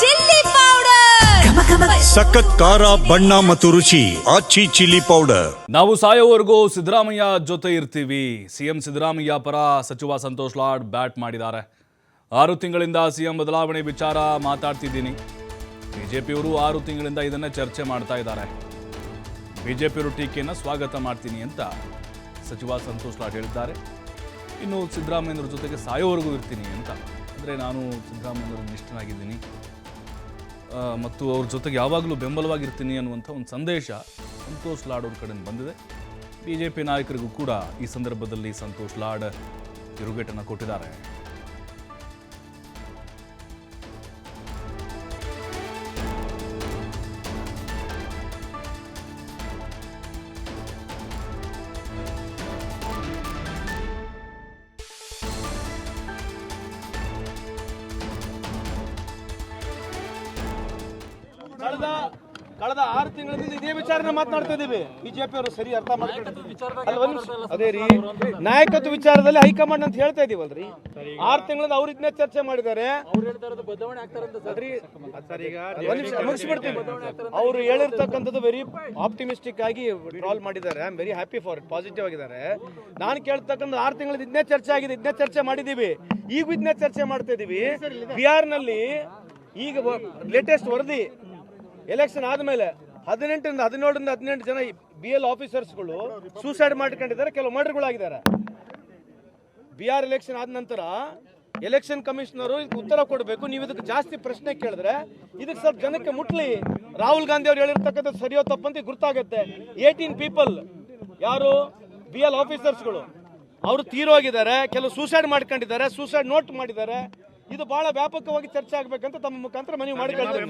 Chilli powder. ಸಖತ್ ಖಾರ ಬಣ್ಣ ಮತ್ತು ರುಚಿ ಆಚಿ ಚಿಲ್ಲಿ ಪೌಡರ್. ನಾವು ಸಾಯೋವರೆಗೂ ಸಿದ್ದರಾಮಯ್ಯ ಜೊತೆ ಇರ್ತೀವಿ. ಸಿಎಂ ಸಿದ್ದರಾಮಯ್ಯ ಪರ ಸಚಿವ ಸಂತೋಷ್ ಲಾಡ್ ಬ್ಯಾಟ್ ಮಾಡಿದ್ದಾರೆ. ಆರು ತಿಂಗಳಿಂದ ಸಿಎಂ ಬದಲಾವಣೆ ವಿಚಾರ ಮಾತಾಡ್ತಿದ್ದೀನಿ. ಬಿಜೆಪಿಯವರು ಆರು ತಿಂಗಳಿಂದ ಇದನ್ನೇ ಚರ್ಚೆ ಮಾಡ್ತಾ ಇದ್ದಾರೆ. ಬಿಜೆಪಿಯವರು ಟೀಕೆಯನ್ನು ಸ್ವಾಗತ ಮಾಡ್ತೀನಿ ಅಂತ ಸಚಿವ ಸಂತೋಷ್ ಲಾಡ್ ಹೇಳಿದ್ದಾರೆ. ಇನ್ನು ಸಿದ್ದರಾಮಯ್ಯವ್ರ ಜೊತೆಗೆ ಸಾಯೋವರೆಗೂ ಇರ್ತೀನಿ ಅಂತ. ಅಂದರೆ ನಾನು ಸಿದ್ದರಾಮಯ್ಯವ್ರ ನಿಷ್ಠನಾಗಿದ್ದೀನಿ. ಮತ್ತು ಅವ್ರ ಜೊತೆಗೆ ಯಾವಾಗಲೂ ಬೆಂಬಲವಾಗಿರ್ತೀನಿ ಅನ್ನುವಂಥ ಒಂದು ಸಂದೇಶ ಸಂತೋಷ್ ಲಾಡ್ ಅವ್ರ ಕಡೆಯಿಂದ ಬಂದಿದೆ. ಬಿ ಜೆ ಪಿ ನಾಯಕರಿಗೂ ಕೂಡ ಈ ಸಂದರ್ಭದಲ್ಲಿ ಸಂತೋಷ್ ಲಾಡ್ ತಿರುಗೇಟನ್ನು ಕೊಟ್ಟಿದ್ದಾರೆ. ಕಳೆದ ಕಳೆದ ಆರು ತಿಂಗಳಿಂದ ಇದೇ ವಿಚಾರನ ಮಾತನಾಡ್ತಾ ಇದೀವಿ ಬಿಜೆಪಿ ಅವರು ಸರಿ ಅರ್ಥ ಮಾಡ್ಕೊಂಡು ಅಲ್ಲ, ಅದೇ ರೀ ನಾಯಕತ್ವ ವಿಚಾರದಲ್ಲಿ ಹೈಕಮಾಂಡ್ ಅಂತ ಹೇಳ್ತಾ ಇದೀವಲ್ರಿ. ಆರು ತಿಂಗಳಿಂದ ಅವ್ರ ಇದನ್ನೇ ಚರ್ಚೆ ಮಾಡಿದ್ದಾರೆ. ಅಲ್ರಿ, ಸರ್, ಈಗ ಒಂದ್ ನಿಮಿಷ ಮುಗಿಸ್ಬಿಡ್ತೀನಿ. ಅವರು ಹೇಳಿರ್ತಕ್ಕಂಥದ್ದು ವೆರಿ ಆಪ್ಟಿಮಿಸ್ಟಿಕ್ ಆಗಿ ಟ್ರಾಲ್ ಮಾಡಿದ್ದಾರೆ. I am very happy for it positive ಆಗಿದ್ದಾರೆ. ನಾನು ಕೇಳ್ತಕ್ಕಂಥ ಆರು ತಿಂಗಳಿಂದ ಇದನ್ನೇ ಚರ್ಚೆ ಆಗಿದೆ ಇದನ್ನೇ ಚರ್ಚೆ ಮಾಡಿದೀವಿ ಈಗ ಇದನ್ನೇ ಚರ್ಚೆ ಮಾಡ್ತಾ ಇದೀವಿ. ಬಿಹಾರ್ನಲ್ಲಿ ಈಗ ಲೇಟೆಸ್ಟ್ ವರದಿ ಎಲೆಕ್ಷನ್ ಆದ್ಮೇಲೆ ಹದಿನೆಂಟರಿಂದ ಹದಿನೇಳರಿಂದ ಹದಿನೆಂಟು ಜನ ಬಿ ಎಲ್ ಆಫೀಸರ್ಸ್ಗಳು ಸೂಸೈಡ್ ಮಾಡ್ಕೊಂಡಿದ್ದಾರೆ, ಕೆಲವು ಮರ್ಡರ್ಗಳಾಗಿದ್ದಾರೆ ಬಿಹಾರ್ ಎಲೆಕ್ಷನ್ ಆದ ನಂತರ ಎಲೆಕ್ಷನ್ ಕಮಿಷನರು ಉತ್ತರ ಕೊಡಬೇಕು. ನೀವು ಇದಕ್ಕೆ ಜಾಸ್ತಿ ಪ್ರಶ್ನೆ ಕೇಳಿದ್ರೆ ಇದಕ್ಕೆ ಸ್ವಲ್ಪ ಜನಕ್ಕೆ ಮುಟ್ಲಿ. ರಾಹುಲ್ ಗಾಂಧಿ ಅವ್ರು ಹೇಳಿರ್ತಕ್ಕಂಥದ್ದು ಸರಿಯೋ ತಪ್ಪಂತ ಗೊತ್ತಾಗುತ್ತೆ ಏಯ್ಟೀನ್ ಪೀಪಲ್ ಯಾರು? ಬಿ ಎಲ್ ಆಫೀಸರ್ಸ್ಗಳು ಅವರು ತೀರೋಗಿದ್ದಾರೆ ಕೆಲವು ಸೂಸೈಡ್ ಮಾಡ್ಕೊಂಡಿದ್ದಾರೆ ಸೂಸೈಡ್ ನೋಟ್ ಮಾಡಿದ್ದಾರೆ. ಇದು ಬಹಳ ವ್ಯಾಪಕವಾಗಿ ಚರ್ಚೆ ಆಗ್ಬೇಕಂತ ತಮ್ಮ ಮುಖಾಂತರ ಮನವಿ ಮಾಡಿಕೊಳ್ತೇವೆ